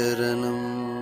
शरणम्